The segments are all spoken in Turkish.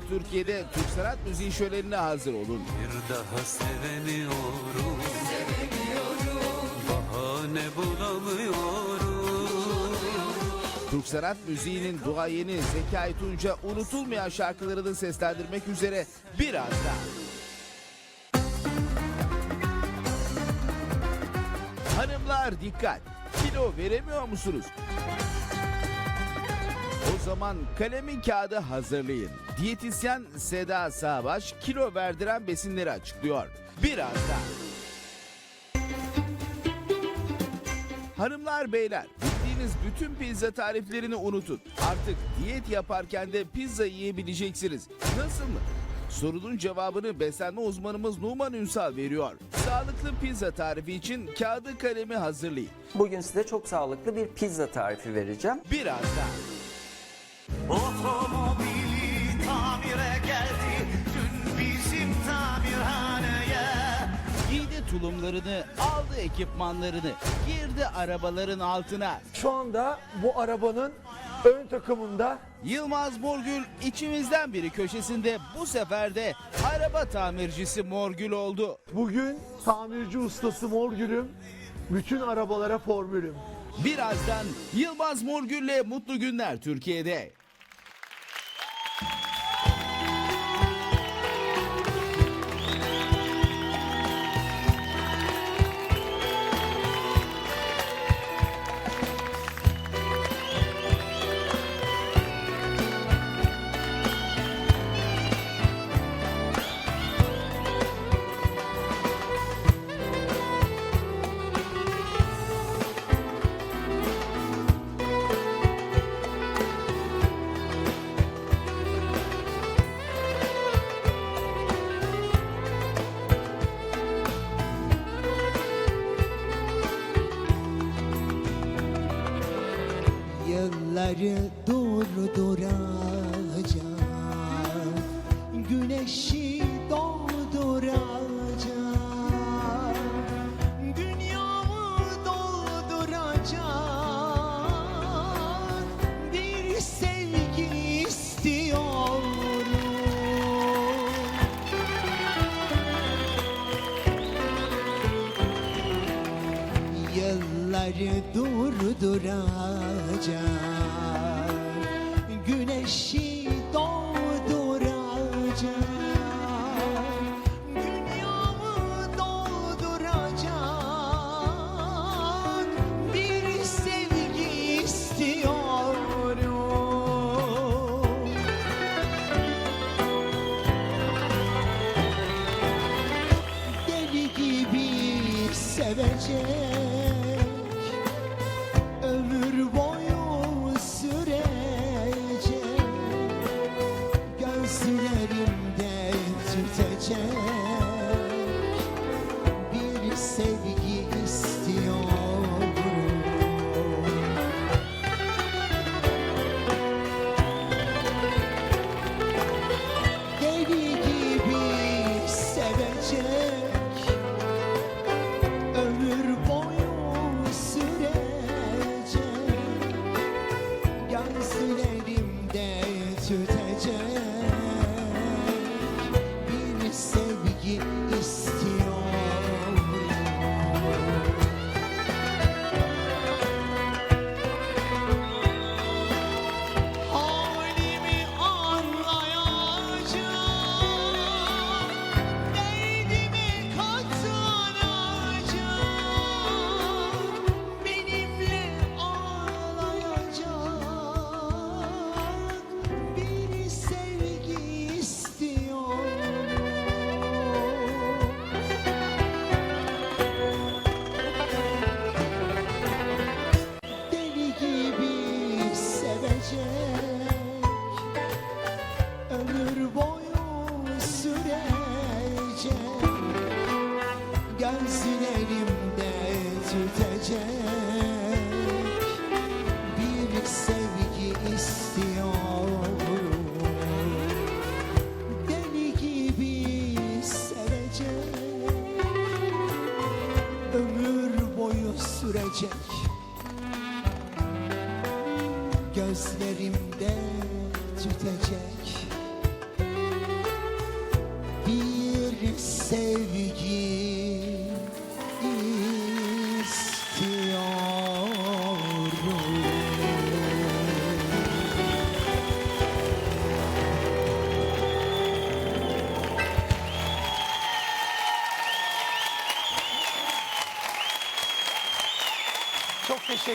Günler Türkiye'de Türk sanat müziği şölenine hazır olun. Bir daha sevemiyorum Bahane bulamıyorum Türk sanat müziğinin duayeni Zekai Tunca unutulmayan şarkılarını seslendirmek üzere birazdan. Hanımlar dikkat! Kilo veremiyor musunuz? Zaman kalemin kağıdı hazırlayın. Diyetisyen Seda Savaş kilo verdiren besinleri açıklıyor. Birazdan. Hanımlar beyler bildiğiniz bütün pizza tariflerini unutun. Artık diyet yaparken de pizza yiyebileceksiniz. Nasıl mı? Sorunun cevabını beslenme uzmanımız Numan Ünsal veriyor. Sağlıklı pizza tarifi için kağıdı kalemi hazırlayın. Bugün size çok sağlıklı bir pizza tarifi vereceğim. Birazdan. Otomobili tamire geldi dün bizim tamirhaneye Giydi tulumlarını, aldı ekipmanlarını, girdi arabaların altına. Şu anda bu arabanın ön takımında Yılmaz Morgül içimizden biri köşesinde bu sefer de araba tamircisi Morgül oldu. bugün tamirci ustası Morgül'üm. Bütün arabalara formülüm. Birazdan Yılmaz Morgül'le Mutlu Günler Türkiye'de. Dünyaları doğru duran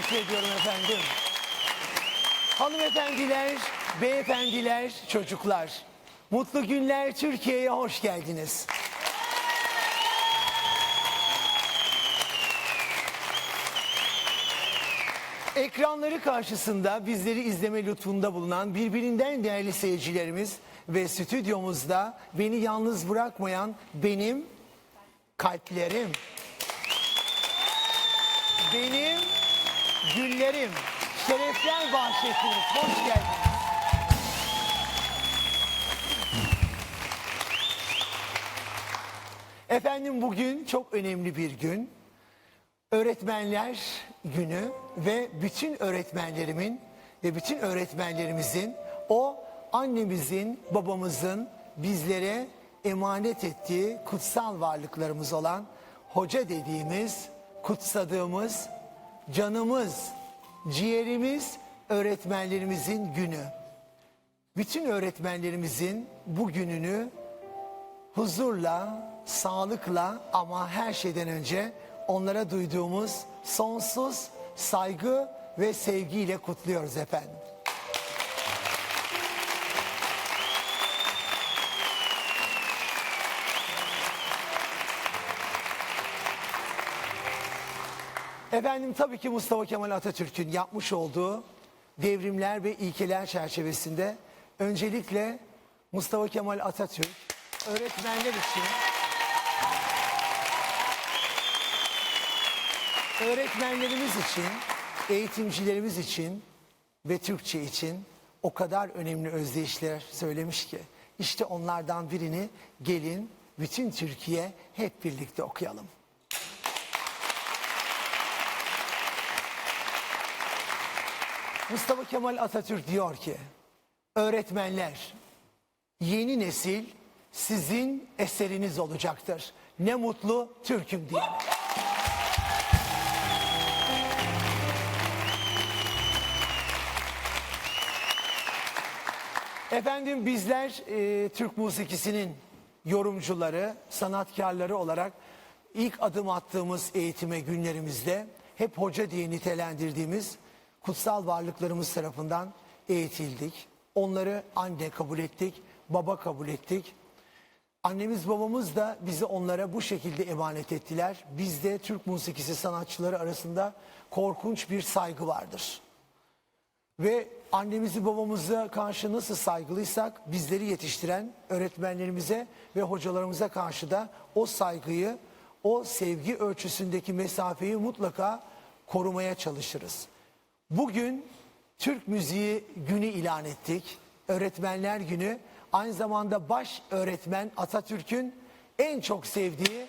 teşekkür ediyorum efendim. Hanımefendiler, beyefendiler, çocuklar. Mutlu günler Türkiye'ye hoş geldiniz. Ekranları karşısında bizleri izleme lütfunda bulunan birbirinden değerli seyircilerimiz ve stüdyomuzda beni yalnız bırakmayan benim kalplerim. Benim günlerim, şerefler bahşettiniz. Hoş geldiniz. Efendim bugün çok önemli bir gün. Öğretmenler günü ve bütün öğretmenlerimin ve bütün öğretmenlerimizin o annemizin, babamızın bizlere emanet ettiği kutsal varlıklarımız olan hoca dediğimiz, kutsadığımız, canımız, ciğerimiz öğretmenlerimizin günü. Bütün öğretmenlerimizin bu gününü huzurla, sağlıkla ama her şeyden önce onlara duyduğumuz sonsuz saygı ve sevgiyle kutluyoruz efendim. Efendim tabii ki Mustafa Kemal Atatürk'ün yapmış olduğu devrimler ve ilkeler çerçevesinde öncelikle Mustafa Kemal Atatürk öğretmenler için öğretmenlerimiz için, eğitimcilerimiz için ve Türkçe için o kadar önemli özdeyişler söylemiş ki işte onlardan birini gelin bütün Türkiye hep birlikte okuyalım. Mustafa Kemal Atatürk diyor ki öğretmenler yeni nesil sizin eseriniz olacaktır. Ne mutlu Türk'üm diye. Efendim bizler e, Türk musikisinin yorumcuları, sanatkarları olarak ilk adım attığımız eğitime günlerimizde hep hoca diye nitelendirdiğimiz kutsal varlıklarımız tarafından eğitildik. Onları anne kabul ettik, baba kabul ettik. Annemiz babamız da bizi onlara bu şekilde emanet ettiler. Bizde Türk musikisi sanatçıları arasında korkunç bir saygı vardır. Ve annemizi babamıza karşı nasıl saygılıysak bizleri yetiştiren öğretmenlerimize ve hocalarımıza karşı da o saygıyı, o sevgi ölçüsündeki mesafeyi mutlaka korumaya çalışırız. Bugün Türk Müziği Günü ilan ettik. Öğretmenler Günü aynı zamanda baş öğretmen Atatürk'ün en çok sevdiği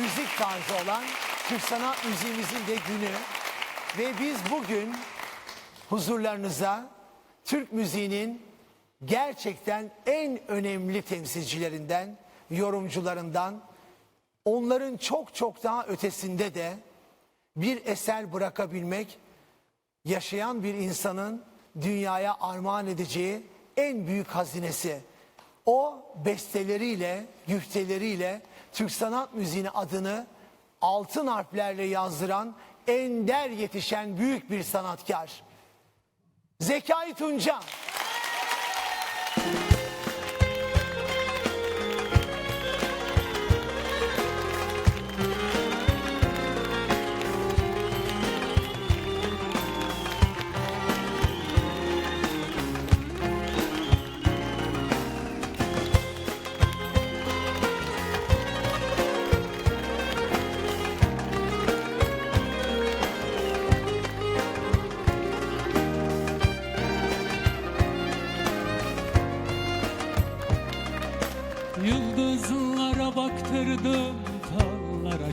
müzik tarzı olan Türk sanat müziğimizin de günü. Ve biz bugün huzurlarınıza Türk müziğinin gerçekten en önemli temsilcilerinden, yorumcularından, onların çok çok daha ötesinde de bir eser bırakabilmek, yaşayan bir insanın dünyaya armağan edeceği en büyük hazinesi. O besteleriyle, güfteleriyle Türk sanat müziğine adını altın harflerle yazdıran ender yetişen büyük bir sanatkar. Zekai Tunca.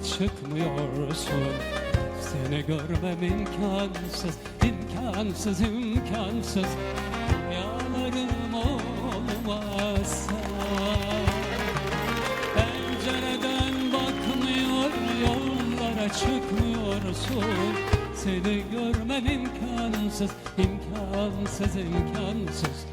çıkmıyorsun. Seni görmem imkansız, imkansız, imkansız. Rüyalarım olmazsa. Pencereden bakmıyor, yollara çıkmıyorsun. Seni görmem imkansız, imkansız, imkansız.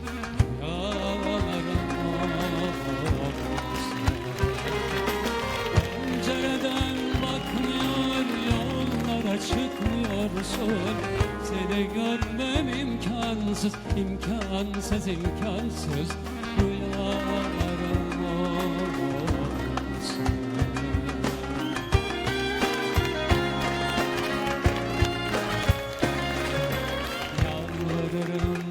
Seni görmem imkansız, imkansız, imkansız. Rüyalarım olsun Yalvarırım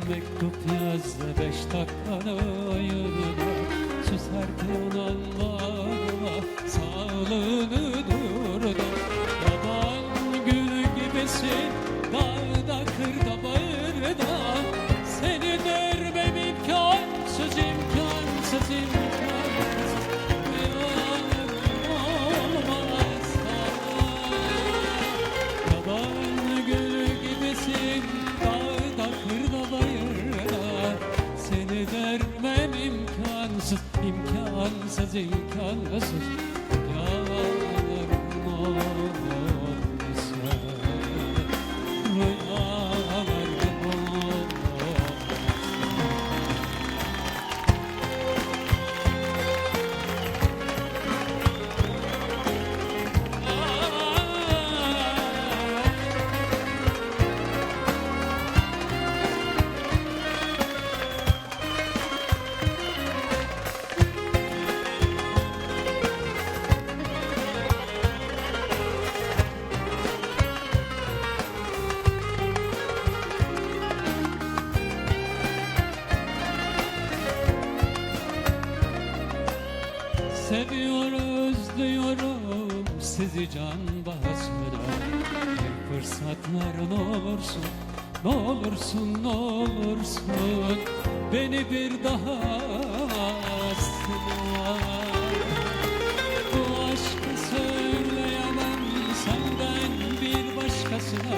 beş dakikanı ayırma Susarken anlarma olursun Ne olursun ne olursun Beni bir daha asla Bu aşkı söyleyemem senden bir başkasına.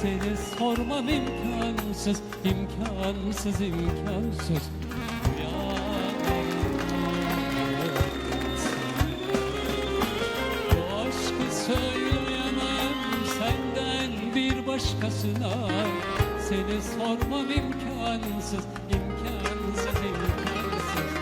Seni sormam imkansız, imkansız, imkansız başkasına Seni sormam imkansız, imkansız, imkansız.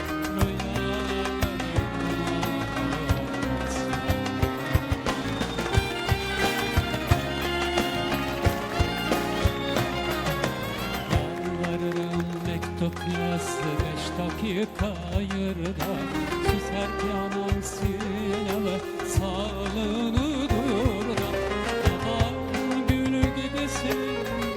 Yalvarırım mektup yaz beş dakika ayırda Susarken ansiyene sağlığını durda gibisin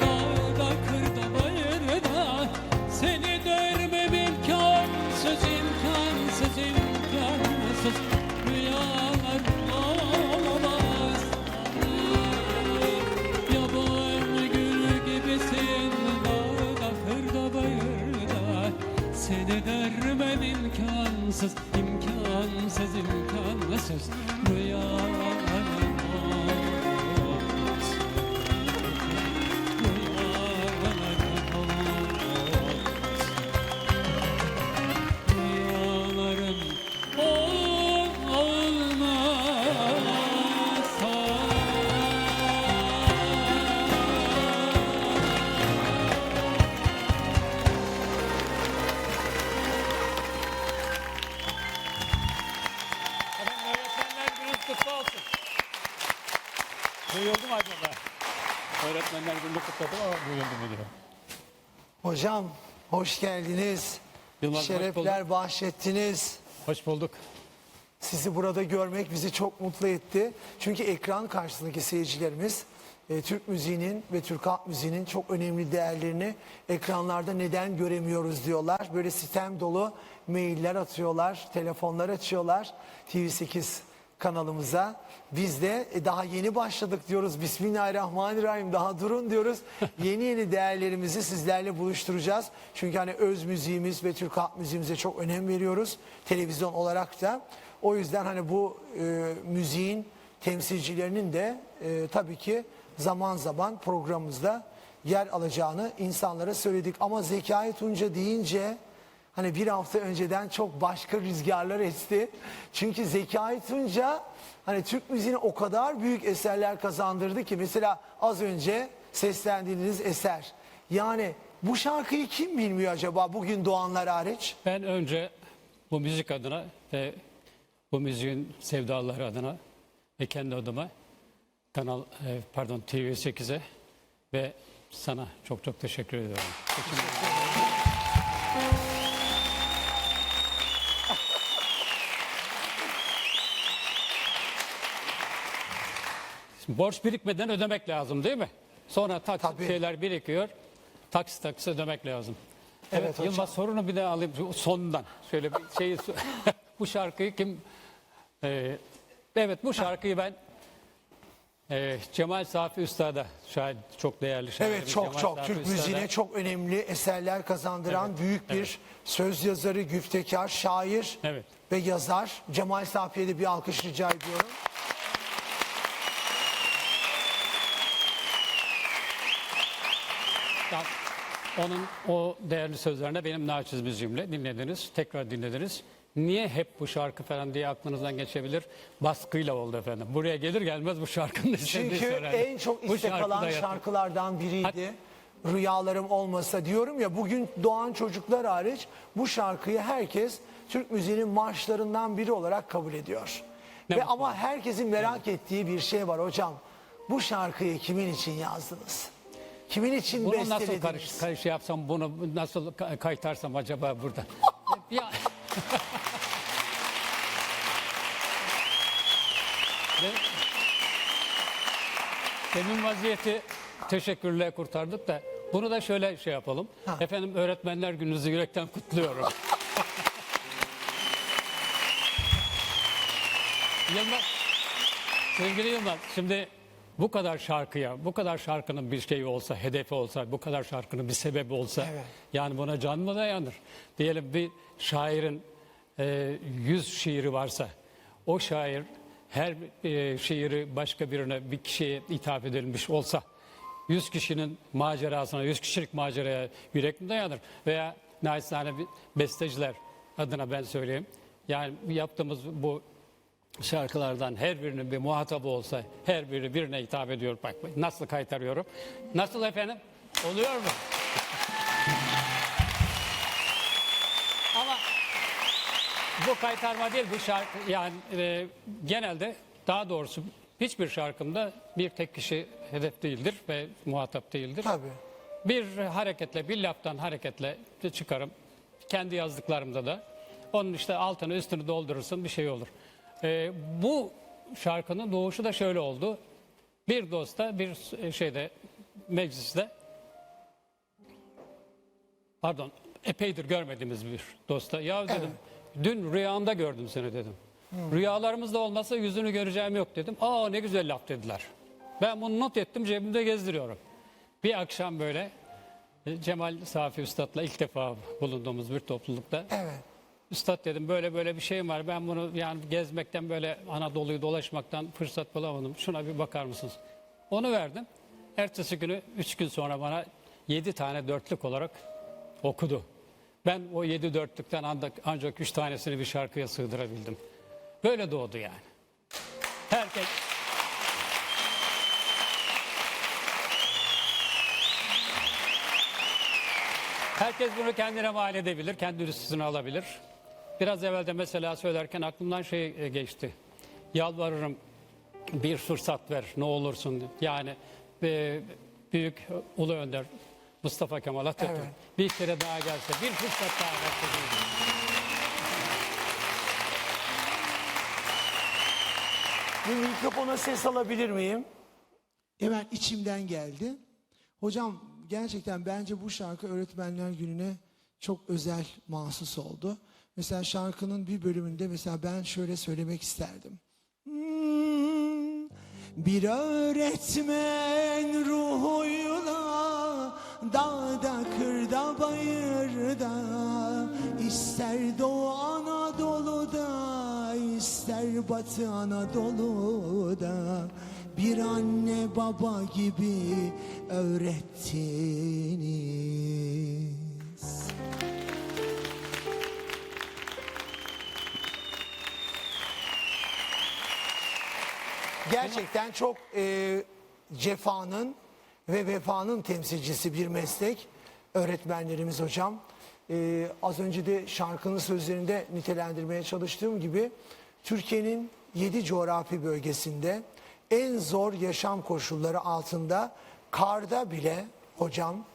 dağda kırda bayırda. Seni görmem imkansız imkansız imkansız Rüyalar olamaz. Yaban gülü gibisin dağda kırda bayırda. Seni görmem imkansız imkansız imkansız Rüyalarım Hocam hoş geldiniz. Yılmaz, hoş Şerefler bahşettiniz. Hoş bulduk. Sizi burada görmek bizi çok mutlu etti. Çünkü ekran karşısındaki seyircilerimiz e, Türk müziğinin ve Türk halk müziğinin çok önemli değerlerini ekranlarda neden göremiyoruz diyorlar. Böyle sitem dolu mailler atıyorlar, telefonlar açıyorlar TV8 kanalımıza. Biz de e, daha yeni başladık diyoruz. Bismillahirrahmanirrahim daha durun diyoruz. yeni yeni değerlerimizi sizlerle buluşturacağız. Çünkü hani öz müziğimiz ve Türk halk müziğimize çok önem veriyoruz. Televizyon olarak da. O yüzden hani bu e, müziğin temsilcilerinin de e, tabii ki zaman zaman programımızda yer alacağını insanlara söyledik. Ama Zekai Tunca deyince hani bir hafta önceden çok başka rüzgarlar esti. Çünkü Zekai Tunca hani Türk müziğine o kadar büyük eserler kazandırdı ki mesela az önce seslendiğiniz eser. Yani bu şarkıyı kim bilmiyor acaba bugün doğanlar hariç? Ben önce bu müzik adına ve bu müziğin sevdaları adına ve kendi adıma kanal e, pardon TV8'e ve sana çok çok teşekkür ediyorum. Şimdi borç birikmeden ödemek lazım değil mi? Sonra taksit Tabii. şeyler birikiyor. Taksit taksit ödemek lazım. Evet Evet, hocam. Yılmaz sorunu bir de alayım şu sonundan. Şöyle bir şeyi bu şarkıyı kim Ee, evet bu şarkıyı ben e, Cemal Safi Üstad'a şahit çok değerli şairimiz Evet çok Cemal çok Safi Türk Üstad'a- müziğine çok önemli eserler kazandıran büyük bir söz yazarı, güftekar, şair Evet. ve yazar. Cemal Safi'ye de bir alkış rica ediyorum. Ya, Onun o değerli sözlerine benim naçiz müziğimle dinlediniz. Tekrar dinlediniz. Niye hep bu şarkı falan diye aklınızdan geçebilir? Baskıyla oldu efendim. Buraya gelir gelmez bu şarkının Çünkü söylendi. en çok istek alan şarkılardan biriydi. Rüyalarım olmasa diyorum ya bugün doğan çocuklar hariç bu şarkıyı herkes Türk müziğinin marşlarından biri olarak kabul ediyor. Ne Ve mutlu. ama herkesin merak ettiği bir şey var hocam. Bu şarkıyı kimin için yazdınız? Kimin için Bunu nasıl karış, karış yapsam bunu nasıl ka- kaytarsam acaba burada? ya Demin vaziyeti teşekkürle kurtardık da bunu da şöyle şey yapalım. Efendim öğretmenler gününüzü yürekten kutluyorum. Yılmaz, sevgili Yılmaz, şimdi bu kadar şarkıya, bu kadar şarkının bir şeyi olsa, hedefi olsa, bu kadar şarkının bir sebebi olsa, yani buna can mı dayanır? Diyelim bir şairin e, yüz şiiri varsa, o şair her e, şiiri başka birine, bir kişiye hitap edilmiş olsa, yüz kişinin macerasına, yüz kişilik maceraya yürek mi dayanır? Veya naçizane besteciler adına ben söyleyeyim. Yani yaptığımız bu şarkılardan her birinin bir muhatabı olsa her biri birine hitap ediyor. Bak nasıl kaytarıyorum. Nasıl efendim? Oluyor mu? Ama bu kaytarma değil bu şarkı yani e, genelde daha doğrusu hiçbir şarkımda bir tek kişi hedef değildir ve muhatap değildir. Tabii. Bir hareketle, bir laftan hareketle çıkarım. Kendi yazdıklarımda da. Onun işte altını üstünü doldurursun bir şey olur. Ee, bu şarkının doğuşu da şöyle oldu. Bir dosta bir şeyde mecliste pardon epeydir görmediğimiz bir dosta. Ya dedim dün rüyamda gördüm seni dedim. Rüyalarımızda olmasa yüzünü göreceğim yok dedim. Aa ne güzel laf dediler. Ben bunu not ettim cebimde gezdiriyorum. Bir akşam böyle e, Cemal Safi Üstad'la ilk defa bulunduğumuz bir toplulukta. Evet. Üstad dedim böyle böyle bir şeyim var. Ben bunu yani gezmekten böyle Anadolu'yu dolaşmaktan fırsat bulamadım. Şuna bir bakar mısınız? Onu verdim. Ertesi günü üç gün sonra bana yedi tane dörtlük olarak okudu. Ben o yedi dörtlükten ancak, ancak üç tanesini bir şarkıya sığdırabildim. Böyle doğdu yani. Herkes Herkes bunu kendine mal edebilir, kendi üstüne alabilir. Biraz evvel de mesela söylerken aklımdan şey e, geçti. Yalvarırım bir fırsat ver ne olursun. Yani e, büyük ulu önder Mustafa Kemal Atatürk Evet. bir kere daha gelse, bir fırsat daha verse. Bir mikrofona ses alabilir miyim? Hemen içimden geldi. Hocam gerçekten bence bu şarkı öğretmenler gününe çok özel mahsus oldu. Mesela şarkının bir bölümünde mesela ben şöyle söylemek isterdim. Hmm, Bir öğretmen ruhuyla dağda kırda bayırda ister Doğu Anadolu'da ister Batı Anadolu'da bir anne baba gibi öğrettiniz. Gerçekten çok e, cefanın ve vefanın temsilcisi bir meslek. Öğretmenlerimiz hocam. E, az önce de şarkının sözlerinde nitelendirmeye çalıştığım gibi Türkiye'nin 7 coğrafi bölgesinde en zor yaşam koşulları altında karda bile hocam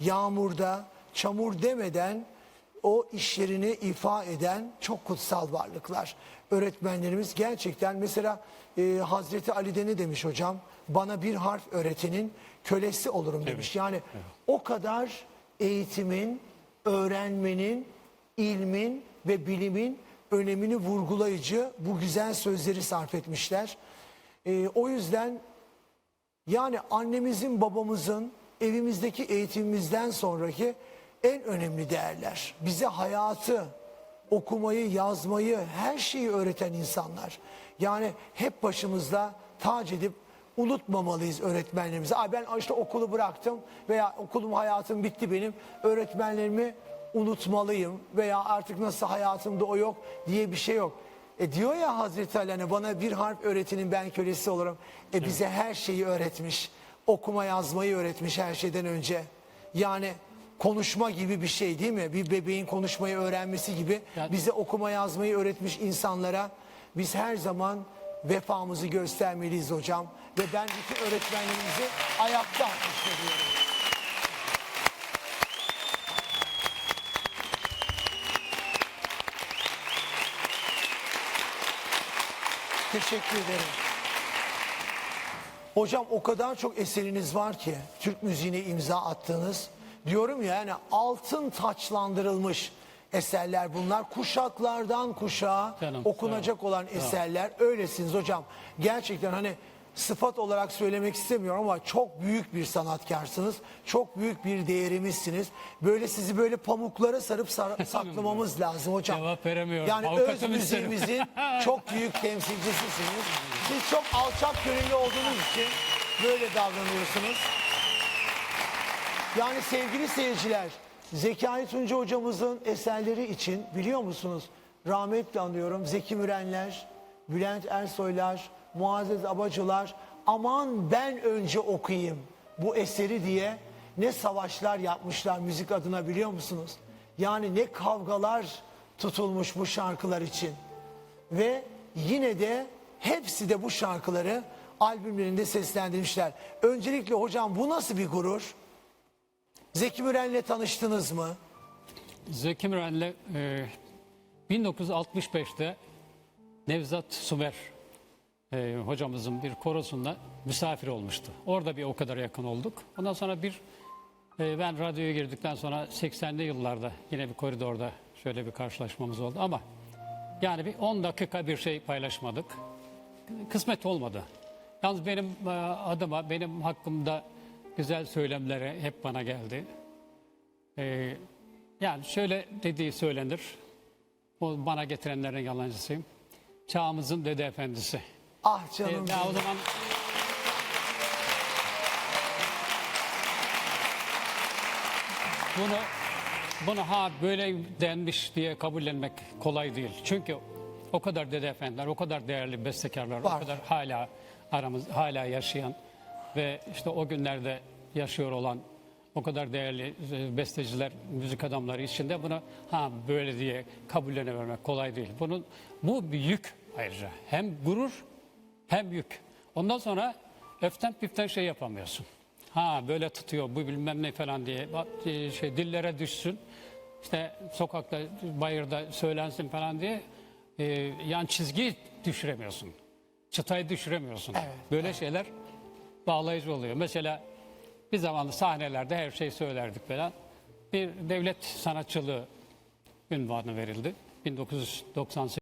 yağmurda çamur demeden o işlerini ifa eden çok kutsal varlıklar. Öğretmenlerimiz gerçekten mesela e, Hazreti Ali'de ne demiş hocam? Bana bir harf öğretenin kölesi olurum demiş. Yani o kadar eğitimin, öğrenmenin, ilmin ve bilimin önemini vurgulayıcı bu güzel sözleri sarf etmişler. E, o yüzden yani annemizin babamızın evimizdeki eğitimimizden sonraki en önemli değerler. Bize hayatı, okumayı, yazmayı, her şeyi öğreten insanlar. Yani hep başımızda tac edip unutmamalıyız öğretmenlerimizi. Aa ben işte okulu bıraktım veya okulum hayatım bitti benim. Öğretmenlerimi unutmalıyım veya artık nasıl hayatımda o yok diye bir şey yok. E diyor ya Hazreti Ali hani bana bir harf öğretinin ben kölesi olurum. E bize her şeyi öğretmiş. Okuma yazmayı öğretmiş her şeyden önce. Yani konuşma gibi bir şey değil mi? Bir bebeğin konuşmayı öğrenmesi gibi Yani- bize okuma yazmayı öğretmiş insanlara biz her zaman vefamızı göstermeliyiz hocam. Ve ben bütün öğretmenlerimizi ayakta alkışlıyorum. Teşekkür ederim. Hocam o kadar çok eseriniz var ki Türk müziğine imza attığınız. Diyorum ya yani altın taçlandırılmış eserler bunlar. Kuşaklardan kuşağa Canım, okunacak olan eserler. Öylesiniz hocam. Gerçekten hani sıfat olarak söylemek istemiyorum ama çok büyük bir sanatkarsınız. Çok büyük bir değerimizsiniz. Böyle sizi böyle pamuklara sarıp sar- saklamamız lazım hocam. Cevap veremiyorum. Yani öz Avukatım isterim. müziğimizin çok büyük temsilcisisiniz. Siz çok alçak gönüllü olduğunuz için böyle davranıyorsunuz. Yani sevgili seyirciler, Zekai Tunca hocamızın eserleri için biliyor musunuz? Rahmetle anıyorum Zeki Mürenler, Bülent Ersoylar, Muazzez Abacılar aman ben önce okuyayım bu eseri diye ne savaşlar yapmışlar müzik adına biliyor musunuz? Yani ne kavgalar tutulmuş bu şarkılar için. Ve yine de hepsi de bu şarkıları albümlerinde seslendirmişler. Öncelikle hocam bu nasıl bir gurur? Zeki Müren'le tanıştınız mı? Zeki Müren'le e, 1965'te Nevzat Sumer e, hocamızın bir korosunda misafir olmuştu. Orada bir o kadar yakın olduk. Ondan sonra bir e, ben radyoya girdikten sonra 80'li yıllarda yine bir koridorda şöyle bir karşılaşmamız oldu ama yani bir 10 dakika bir şey paylaşmadık. Kısmet olmadı. Yalnız benim e, adıma, benim hakkımda güzel söylemleri hep bana geldi. E, yani şöyle dediği söylenir. O bana getirenlerin yalancısıyım. Çağımızın dede efendisi. Ah canım. ya o zaman bunu bunu ha böyle denmiş diye kabullenmek kolay değil. Çünkü o kadar dede efendiler, o kadar değerli bestekarlar, Var. o kadar hala aramız hala yaşayan ve işte o günlerde yaşıyor olan o kadar değerli e, besteciler, müzik adamları içinde bunu ha böyle diye kabullenevermek kolay değil. Bunun bu bir yük ayrıca. Hem gurur hem yük. Ondan sonra öften püften şey yapamıyorsun. Ha böyle tutuyor bu bilmem ne falan diye e, şey dillere düşsün. İşte sokakta, bayırda söylensin falan diye e, yani çizgiyi düşüremiyorsun. Çıtayı düşüremiyorsun. Böyle şeyler bağlayıcı oluyor. Mesela bir zamanlı sahnelerde her şey söylerdik falan. Bir devlet sanatçılığı ünvanı verildi. 1998